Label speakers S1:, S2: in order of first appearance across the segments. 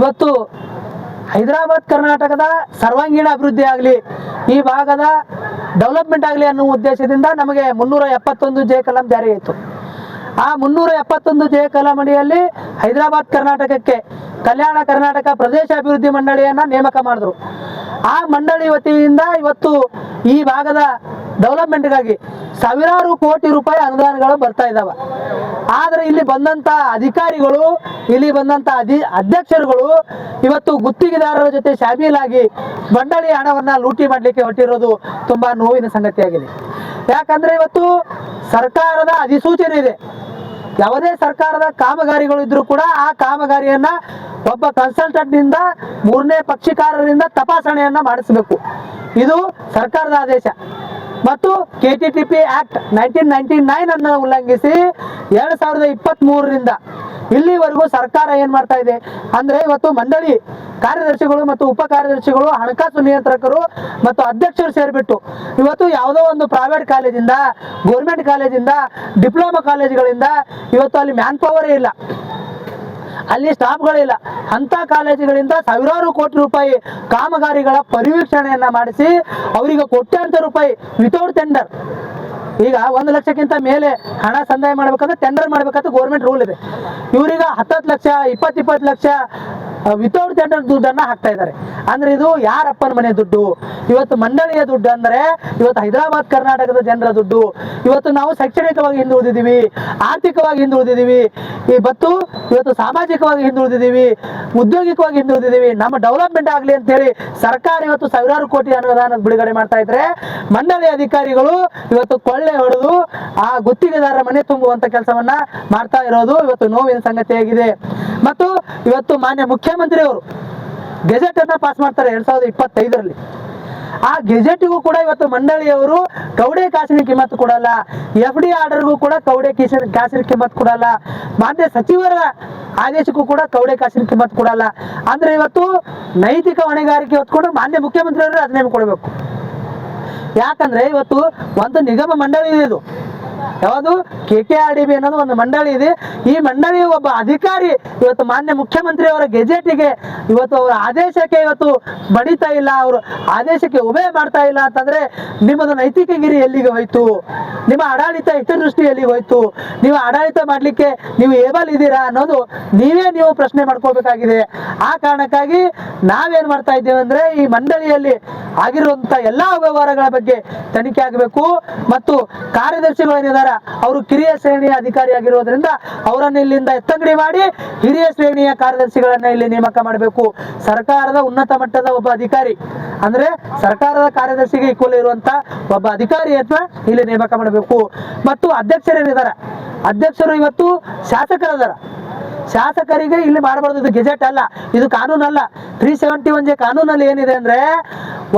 S1: ಇವತ್ತು ಹೈದರಾಬಾದ್ ಕರ್ನಾಟಕದ ಸರ್ವಾಂಗೀಣ ಅಭಿವೃದ್ಧಿ ಆಗಲಿ, ಈ ಭಾಗದ ಡೆವಲಪ್ಮೆಂಟ್ ಆಗಲಿ ಅನ್ನೋ ಉದ್ದೇಶದಿಂದ ನಮಗೆ ಮುನ್ನೂರ ಎಪ್ಪತ್ತೊಂದು ಜೆ ಕಲಂ ಜಾರಿಯಾಯಿತು ಆ ಮುನ್ನೂರ ಎಪ್ಪತ್ತೊಂದು ಜೆ ಕಲಂ ಅಡಿಯಲ್ಲಿ ಹೈದರಾಬಾದ್ ಕರ್ನಾಟಕಕ್ಕೆ ಕಲ್ಯಾಣ ಕರ್ನಾಟಕ ಪ್ರದೇಶ ಅಭಿವೃದ್ಧಿ ಮಂಡಳಿಯನ್ನ ನೇಮಕ ಮಾಡಿದ್ರು. ಆ ಮಂಡಳಿ ವತಿಯಿಂದ ಇವತ್ತು ಈ ಭಾಗದ ಡೆವಲಪ್ಮೆಂಟ್ಗಾಗಿ ಸಾವಿರಾರು ಕೋಟಿ ರೂಪಾಯಿ ಅನುದಾನಗಳು ಬರ್ತಾ ಇದ್ದಾವೆ ಆದ್ರೆ ಇಲ್ಲಿ ಬಂದಂತ ಅಧಿಕಾರಿಗಳು, ಇಲ್ಲಿ ಬಂದಂತ ಅಧಿ, ಅಧ್ಯಕ್ಷರುಗಳು ಇವತ್ತು ಗುತ್ತಿಗೆದಾರರ ಜೊತೆ ಶಾಮೀಲಾಗಿ ಬಂಡಳಿ ಹಣವನ್ನ ಲೂಟಿ ಮಾಡಲಿಕ್ಕೆ ಹೊರಟಿರೋದು ತುಂಬಾ ನೋವಿನ ಸಂಗತಿಯಾಗಿದೆ. ಯಾಕಂದ್ರೆ ಇವತ್ತು ಸರ್ಕಾರದ ಅಧಿಸೂಚನೆ ಇದೆ. ಯಾವುದೇ ಸರ್ಕಾರದ ಕಾಮಗಾರಿಗಳು ಇದ್ರು ಕೂಡ ಆ ಕಾಮಗಾರಿಯನ್ನ ಒಬ್ಬ ಕನ್ಸಲ್ಟೆಂಟ್ನಿಂದ ಮೂರನೇ ಪಕ್ಷಿಕಾರರಿಂದ ತಪಾಸಣೆಯನ್ನ ಮಾಡಿಸಬೇಕು. ಇದು ಸರ್ಕಾರದ ಆದೇಶ. ಮತ್ತು K T T P act nineteen ninety nine ಅನ್ನು ಉಲ್ಲಂಘಿಸಿ ಎರಡ್ ಸಾವಿರದ ಇಪ್ಪತ್ತ್ ಮೂರರಿಂದ ಇಲ್ಲಿವರೆಗೂ ಸರ್ಕಾರ ಏನ್ ಮಾಡ್ತಾ ಇದೆ? ಅಂದ್ರೆ ಇವತ್ತು ಮಂಡಳಿ ಕಾರ್ಯದರ್ಶಿಗಳು ಮತ್ತು ಉಪ ಕಾರ್ಯದರ್ಶಿಗಳು, ಹಣಕಾಸು ನಿಯಂತ್ರಕರು ಮತ್ತು ಅಧ್ಯಕ್ಷರು ಸೇರಿಬಿಟ್ಟು ಇವತ್ತು ಯಾವುದೋ ಒಂದು ಪ್ರೈವೇಟ್ ಕಾಲೇಜಿಂದ ಗೌರ್ಮೆಂಟ್ ಕಾಲೇಜಿಂದ ಡಿಪ್ಲೊಮಾ ಕಾಲೇಜುಗಳಿಂದ ಇವತ್ತು ಅಲ್ಲಿ ಮ್ಯಾನ್ ಪವರೇ ಇಲ್ಲ. ಅಲ್ಲಿ ಸ್ಟಾಫ್ಗಳಿಲ್ಲ ಅಂತ ಕಾಲೇಜುಗಳಿಂದ ಸಾವಿರಾರು ಕೋಟಿ ರೂಪಾಯಿ ಕಾಮಗಾರಿಗಳ ಪರಿವೀಕ್ಷಣೆಯನ್ನ ಮಾಡಿಸಿ ಅವರಿಗೆ ಕೋಟ್ಯಾಂತರ ರೂಪಾಯಿ ವಿತೌಟ್ ಟೆಂಡರ್ ಈಗ ಒಂದು ಲಕ್ಷಕ್ಕಿಂತ ಮೇಲೆ ಹಣ ಸಂದಾಯ ಮಾಡ್ಬೇಕಂದ್ರೆ ಟೆಂಡರ್ ಮಾಡ್ಬೇಕಂತ ಗೌರ್ಮೆಂಟ್ ರೂಲ್ ಇದೆ. ಇವ್ರೀಗ ಹತ್ತತ್ತು ಲಕ್ಷ, ಇಪ್ಪತ್ತು ಇಪ್ಪತ್ತು ಲಕ್ಷ ವಿತೌಟ್ ಟೆಂಡರ್ ದುಡ್ಡನ್ನ ಹಾಕ್ತಾ ಇದ್ದಾರೆ. ಅಂದ್ರೆ ಇದು ಯಾರಪ್ಪನ ಮನೆ ದುಡ್ಡು? ಇವತ್ತು ಮಂಡಳಿಯ ದುಡ್ಡು ಅಂದ್ರೆ ಇವತ್ತು ಹೈದರಾಬಾದ್ ಕರ್ನಾಟಕದ ಜನರ ದುಡ್ಡು. ಇವತ್ತು ನಾವು ಶೈಕ್ಷಣಿಕವಾಗಿ ಹಿಂದುಳಿದಿದ್ದೀವಿ ಆರ್ಥಿಕವಾಗಿ ಹಿಂದುಳಿದಿದ್ದೀವಿ ಈ ಬತ್ತು ಇವತ್ತು ಸಾಮಾಜಿಕವಾಗಿ ಹಿಂದುಳಿದಿದ್ದೀವಿ ಉದ್ಯೋಗಿಕವಾಗಿ ಹಿಂದುಳಿದಿದ್ದೀವಿ ನಮ್ಮ ಡೆವಲಪ್ಮೆಂಟ್ ಆಗಲಿ ಅಂತ ಹೇಳಿ ಸರ್ಕಾರ ಇವತ್ತು ಸಾವಿರಾರು ಕೋಟಿ ಅನುದಾನ ಬಿಡುಗಡೆ ಮಾಡ್ತಾ ಇದ್ರೆ ಮಂಡಳಿ ಅಧಿಕಾರಿಗಳು ಇವತ್ತು ಕೊಳ್ಳೆ ಹೊಡೆದು ಆ ಗುತ್ತಿಗೆದಾರರ ಮನೆ ತುಂಬುವಂತ ಕೆಲಸವನ್ನ ಮಾಡ್ತಾ ಇರೋದು ಇವತ್ತು ನೋವಿನ ಸಂಗತಿಯಾಗಿದೆ. ಮತ್ತು ಇವತ್ತು ಮಾನ್ಯ ಮುಖ್ಯಮಂತ್ರಿ ಅವರು ಗೆಜೆಟ್ ಅನ್ನ ಪಾಸ್ ಮಾಡ್ತಾರೆ ಎರಡ್ ಸಾವಿರದ ಇಪ್ಪತ್ತೈದರಲ್ಲಿ. ಆ ಗೆಜೆಟ್ಗೂ ಕೂಡ ಇವತ್ತು ಮಂಡಳಿಯವರು ಕೌಡೆ ಕಾಸಿನ ಕಿಮ್ಮತ್ತು ಕೊಡಲ್ಲ. ಎಫ್ ಡಿ ಆರ್ಡರ್ಗೂ ಕೂಡ ಕೌಡೆ ಕಿಸಿನ ಕಾಸಿನ ಕಿಮ್ಮತ್ತು ಕೊಡಲ್ಲ. ಮಾನ್ಯ ಸಚಿವರ ಆದೇಶಕ್ಕೂ ಕೂಡ ಕೌಡೆ ಕಾಸಿನ ಕಿಮ್ಮತ್ತು ಕೊಡಲ್ಲ. ಅಂದ್ರೆ ಇವತ್ತು ನೈತಿಕ ಹೊಣೆಗಾರಿಕೆ ಹೊತ್ಕೊಂಡು ಮಾನ್ಯ ಮುಖ್ಯಮಂತ್ರಿಯವರು ಅದನ್ನೇ ಕೊಡಬೇಕು. ಯಾಕಂದ್ರೆ ಇವತ್ತು ಒಂದು ನಿಗಮ ಮಂಡಳಿ ಇದೆ ಇದು. ಯಾವುದು? K K R D B ಅನ್ನೋದು ಒಂದು ಮಂಡಳಿ ಇದೆ. ಈ ಮಂಡಳಿ ಒಬ್ಬ ಅಧಿಕಾರಿ ಇವತ್ತು ಮಾನ್ಯ ಮುಖ್ಯಮಂತ್ರಿ ಅವರ ಗೆಜೆಟಿಗೆ ಇವತ್ತು ಅವರ ಆದೇಶಕ್ಕೆ ಇವತ್ತು ಬಡಿತಾ ಇಲ್ಲ. ಅವರು ಆದೇಶಕ್ಕೆ ಉಭಯ ಮಾಡ್ತಾ ಇಲ್ಲ ಅಂತಂದ್ರೆ ನಿಮ್ಮದು ನೈತಿಕ ಗಿರಿ ಎಲ್ಲಿಗೆ ಹೋಯ್ತು? ನಿಮ್ಮ ಆಡಳಿತ ಹಿತದೃಷ್ಟಿ ಎಲ್ಲಿಗೆ ಹೋಯ್ತು. ನೀವು ಆಡಳಿತ ಮಾಡ್ಲಿಕ್ಕೆ ನೀವು ಏಬಲ್ ಇದ್ದೀರಾ ಅನ್ನೋದು ನೀವೇ ನೀವು ಪ್ರಶ್ನೆ ಮಾಡ್ಕೋಬೇಕಾಗಿದೆ ಆ ಕಾರಣಕ್ಕಾಗಿ ನಾವೇನ್ ಮಾಡ್ತಾ ಇದ್ದೇವೆ ಅಂದ್ರೆ ಈ ಮಂಡಳಿಯಲ್ಲಿ ಆಗಿರುವಂತ ಎಲ್ಲಾ ವ್ಯವಹಾರಗಳ ಬಗ್ಗೆ ತನಿಖೆ ಆಗಬೇಕು. ಮತ್ತು ಕಾರ್ಯದರ್ಶಿಗಳು ಏನಿದ್ದಾರೆ ಅವರು ಕಿರಿಯ ಶ್ರೇಣಿಯ ಅಧಿಕಾರಿ ಆಗಿರೋದ್ರಿಂದ ಅವರನ್ನು ಇಲ್ಲಿಂದ ಎತ್ತಂಗಡಿ ಮಾಡಿ ಹಿರಿಯ ಶ್ರೇಣಿಯ ಕಾರ್ಯದರ್ಶಿಗಳನ್ನ ಇಲ್ಲಿ ನೇಮಕ ಮಾಡಬೇಕು. ಸರ್ಕಾರದ ಉನ್ನತ ಮಟ್ಟದ ಒಬ್ಬ ಅಧಿಕಾರಿ. ಅಂದ್ರೆ ಸರ್ಕಾರದ ಕಾರ್ಯದರ್ಶಿಗೆ ಈಕ್ವಲ್ ಇರುವಂತ ಒಬ್ಬ ಅಧಿಕಾರಿಯನ್ನ ಇಲ್ಲಿ ನೇಮಕ ಮಾಡಬೇಕು. ಮತ್ತು ಅಧ್ಯಕ್ಷರೇನಿದ್ದಾರೆ? ಅಧ್ಯಕ್ಷರು ಇವತ್ತು ಶಾಸಕರದಾರ. ಶಾಸಕರಿಗೆ ಇಲ್ಲಿ ಮಾಡಬಾರ್ದು. ಇದು ಗೆಜೆಟ್ ಅಲ್ಲ. ಇದು ಕಾನೂನಲ್ಲ. ತ್ರೀ ಸೆವೆಂಟಿ ಒನ್ ಜೆ ಕಾನೂನಲ್ಲಿ ಏನಿದೆ ಅಂದ್ರೆ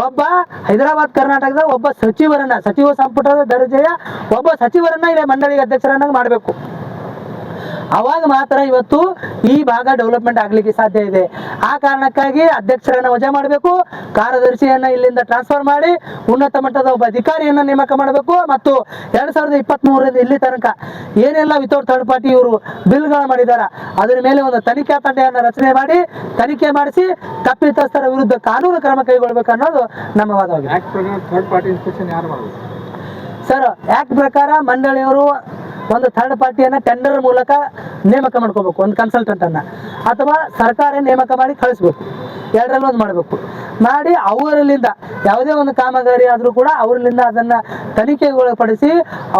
S1: ಒಬ್ಬ ಹೈದರಾಬಾದ್ ಕರ್ನಾಟಕದ ಒಬ್ಬ ಸಚಿವರನ್ನ ಸಚಿವ ಸಂಪುಟದ ದರ್ಜೆಯ ಒಬ್ಬ ಸಚಿವರನ್ನ ಇಲ್ಲಿ ಮಂಡಳಿ ಅಧ್ಯಕ್ಷರನ್ನಾಗಿ ಮಾಡಬೇಕು. ಅವಾಗ ಮಾತ್ರ ಇವತ್ತು ಈ ಭಾಗ ಡೆವಲಪ್ಮೆಂಟ್ ಆಗ್ಲಿಕ್ಕೆ ಸಾಧ್ಯ ಇದೆ. ಆ ಕಾರಣಕ್ಕಾಗಿ ಅಧ್ಯಕ್ಷರನ್ನ ವಜಾ ಮಾಡಬೇಕು ಕಾರ್ಯದರ್ಶಿಯನ್ನ ಇಲ್ಲಿಂದ ಟ್ರಾನ್ಸ್ಫರ್ ಮಾಡಿ ಉನ್ನತ ಮಟ್ಟದ ಒಬ್ಬ ಅಧಿಕಾರಿಯನ್ನ ನೇಮಕ ಮಾಡಬೇಕು ಮತ್ತು ಎರಡ್ ಸಾವಿರದ ಇಪ್ಪತ್ತ್ ಮೂರರಿಂದ ಇಲ್ಲಿ ತನಕ ಏನೆಲ್ಲ ವಿತೌಟ್ ಥರ್ಡ್ ಪಾರ್ಟಿ ಇವರು ಬಿಲ್ಗಳು ಮಾಡಿದಾರ ಅದರ ಮೇಲೆ ಒಂದು ತನಿಖಾ ತಂಡವನ್ನು ರಚನೆ ಮಾಡಿ ತನಿಖೆ ಮಾಡಿಸಿ ತಪ್ಪಿತಸ್ಥರ ವಿರುದ್ಧ ಕಾನೂನು ಕ್ರಮ ಕೈಗೊಳ್ಬೇಕು ಅನ್ನೋದು ನಮ್ಮ ವಾದವಾಗಿದೆ ಸರ್ ಆಕ್ಟ್ ಪ್ರಕಾರ ಮಂಡಳಿಯವರು ಒಂದು ಥರ್ಡ್ ಪಾರ್ಟಿಯನ್ನ ಟೆಂಡರ್ ಮೂಲಕ ನೇಮಕ ಮಾಡ್ಕೋಬೇಕು, ಒಂದು ಕನ್ಸಲ್ಟೆಂಟ್ ಅನ್ನ. ಅಥವಾ ಸರ್ಕಾರ ನೇಮಕ ಮಾಡಿ ಕಳಿಸ್ಬೇಕು. ಎರಡರಲ್ಲಿ ಒಂದು ಮಾಡಬೇಕು. ಮಾಡಿ ಅವರಲ್ಲಿಂದ, ಯಾವುದೇ ಒಂದು ಕಾಮಗಾರಿ ಆದರೂ ಕೂಡ ಅವರಲ್ಲಿಂದ ಅದನ್ನ ತನಿಖೆಗೊಳಪಡಿಸಿ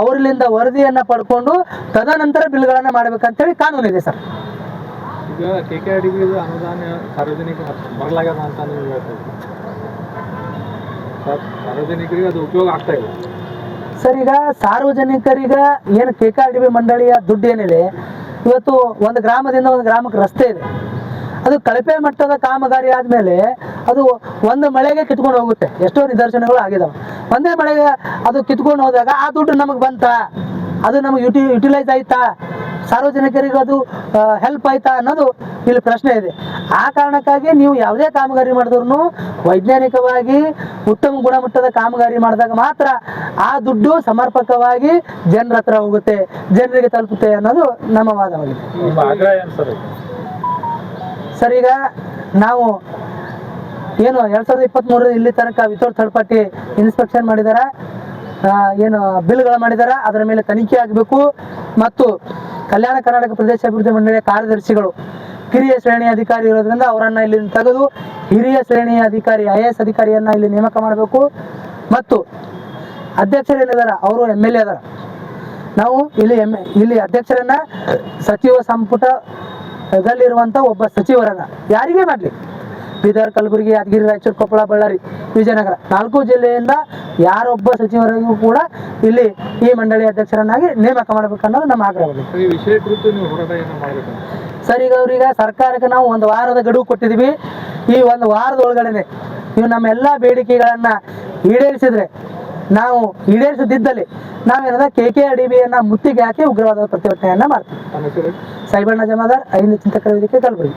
S1: ಅವರಲ್ಲಿಂದ ವರದಿಯನ್ನ ಪಡ್ಕೊಂಡು ತದನಂತರ ಬಿಲ್ಗಳನ್ನ ಮಾಡಬೇಕಂತೇಳಿ ಕಾನೂನು ಇದೆ ಸರ್.
S2: ಅನುದಾನ ಸಾರ್ವಜನಿಕ ಸಾರ್ವಜನಿಕರಿಗೆ ಅದು ಉಪಯೋಗ ಆಗ್ತಾ ಇಲ್ಲ.
S1: ಸರ್, ಈಗ ಸಾರ್ವಜನಿಕರಿಗ ಏನು ಕೆ ಡಿ ಬಿ ಮಂಡಳಿಯ ದುಡ್ಡು ಏನಿದೆ? ಇವತ್ತು ಒಂದು ಗ್ರಾಮದಿಂದ ಒಂದು ಗ್ರಾಮಕ್ಕೆ ರಸ್ತೆ ಇದೆ. ಅದು ಕಳಪೆ ಮಟ್ಟದ ಕಾಮಗಾರಿ ಆದ್ಮೇಲೆ ಅದು ಒಂದು ಮಳೆಗೆ ಕಿತ್ಕೊಂಡು ಹೋಗುತ್ತೆ. ಎಷ್ಟೋ ನಿದರ್ಶನಗಳು ಆಗಿದಾವೆ. ಒಂದೇ ಮಳೆಗೆ ಅದು ಕಿತ್ಕೊಂಡು ಹೋದಾಗ ಆ ದುಡ್ಡು ನಮಗೆ ಬಂತ? ಅದು ನಮಗೆ ಯುಟಿ, ಯುಟಿಲೈಸ್ ಆಯ್ತಾ? ಸಾರ್ವಜನಿಕರಿಗೆ ಅದು ಹೆಲ್ಪ್ ಆಯ್ತಾ ಅನ್ನೋದು ಇಲ್ಲಿ ಪ್ರಶ್ನೆ ಇದೆ. ಆ ಕಾರಣಕ್ಕಾಗಿ ನೀವು ಯಾವುದೇ ಕಾಮಗಾರಿ ಮಾಡಿದ್ರು ವೈಜ್ಞಾನಿಕವಾಗಿ ಉತ್ತಮ ಗುಣಮಟ್ಟದ ಕಾಮಗಾರಿ ಮಾಡಿದಾಗ ಮಾತ್ರ ಆ ದುಡ್ಡು ಸಮರ್ಪಕವಾಗಿ ಜನರ ಹತ್ರ ಹೋಗುತ್ತೆ ಜನರಿಗೆ ತಲುಪುತ್ತೆ ಅನ್ನೋದು ನಮ್ಮ ವಾದವಾಗಿದೆ.
S2: ಸರ್
S1: ಈಗ ನಾವು ಏನು ಎರಡ್ ಸಾವಿರದ ಇಪ್ಪತ್ತ್ ಇಪ್ಪತ್ತ್ಮೂರರ ಇಲ್ಲಿ ತನಕ ವಿತೌಟ್ ಥರ್ಡ್ ಪಾರ್ಟಿ ಇನ್ಸ್ಪೆಕ್ಷನ್ ಮಾಡಿದಾರ ಏನು ಬಿಲ್ಗಳು ಮಾಡಿದಾರ ಅದರ ಮೇಲೆ ತನಿಖೆ ಆಗಬೇಕು ಮತ್ತು ಕಲ್ಯಾಣ ಕರ್ನಾಟಕ ಪ್ರದೇಶ ಅಭಿವೃದ್ಧಿ ಮಂಡಳಿಯ ಕಾರ್ಯದರ್ಶಿಗಳು ಕಿರಿಯ ಶ್ರೇಣಿ ಅಧಿಕಾರಿ ಇರೋದ್ರಿಂದ ಅವರನ್ನ ಇಲ್ಲಿ ತೆಗೆದು ಹಿರಿಯ ಶ್ರೇಣಿಯ ಅಧಿಕಾರಿ ಐ ಎ ಎಸ್ ಅಧಿಕಾರಿಯನ್ನ ಇಲ್ಲಿ ನೇಮಕ ಮಾಡಬೇಕು. ಮತ್ತು ಅಧ್ಯಕ್ಷರೇನಿದಾರ ಅವರು ಎಂ ಎಲ್ ಎ ಅದಾರ. ನಾವು ಇಲ್ಲಿ ಎಂ ಇಲ್ಲಿ ಅಧ್ಯಕ್ಷರನ್ನ ಸಚಿವ ಸಂಪುಟದಲ್ಲಿರುವಂಥ ಒಬ್ಬ ಸಚಿವರನ್ನ ಯಾರಿಗೇ ಮಾಡಲಿ? ಬೀದರ್ ಕಲಬುರಗಿ ಯಾದಗಿರಿ ರಾಯಚೂರು ಕೊಪ್ಪಳ ಬಳ್ಳಾರಿ ವಿಜಯನಗರ ನಾಲ್ಕು ಜಿಲ್ಲೆಯಿಂದ ಯಾರೊಬ್ಬ ಸಚಿವರಿಗೂ ಕೂಡ ಇಲ್ಲಿ ಈ ಮಂಡಳಿ ಅಧ್ಯಕ್ಷರನ್ನಾಗಿ ನೇಮಕ ಮಾಡಬೇಕನ್ನೋದು ನಮ್ಮ ಆಗ್ರಹವಾಗಿದೆ ಸರ್ ಈಗ ಅವ್ರೀಗ ಸರ್ಕಾರಕ್ಕೆ ನಾವು ಒಂದು ವಾರದ ಗಡುವು ಕೊಟ್ಟಿದ್ದೀವಿ. ಈ ಒಂದು ವಾರದ ಒಳಗಡೆನೆ ನೀವು ನಮ್ಮ ಎಲ್ಲ ಬೇಡಿಕೆಗಳನ್ನ ಈಡೇರಿಸಿದ್ರೆ ನಾವು ಈಡೇರಿಸದಿದ್ದಲ್ಲಿ ನಾವೇನಾದ ಕೆ ಕೆ ಆರ್ ಡಿ ಬಿಯನ್ನ ಮುತ್ತಿಗೆ ಹಾಕಿ ಉಗ್ರವಾದ ಪ್ರತಿಭಟನೆಯನ್ನ ಮಾಡ್ತೀವಿ. ಸಾಯಿಬಣ್ಣ ಜಮಾದಾರ್ ಐದು ಚಿಂತಕರ ವೇದಿಕೆ ಕಲಬುರಗಿ.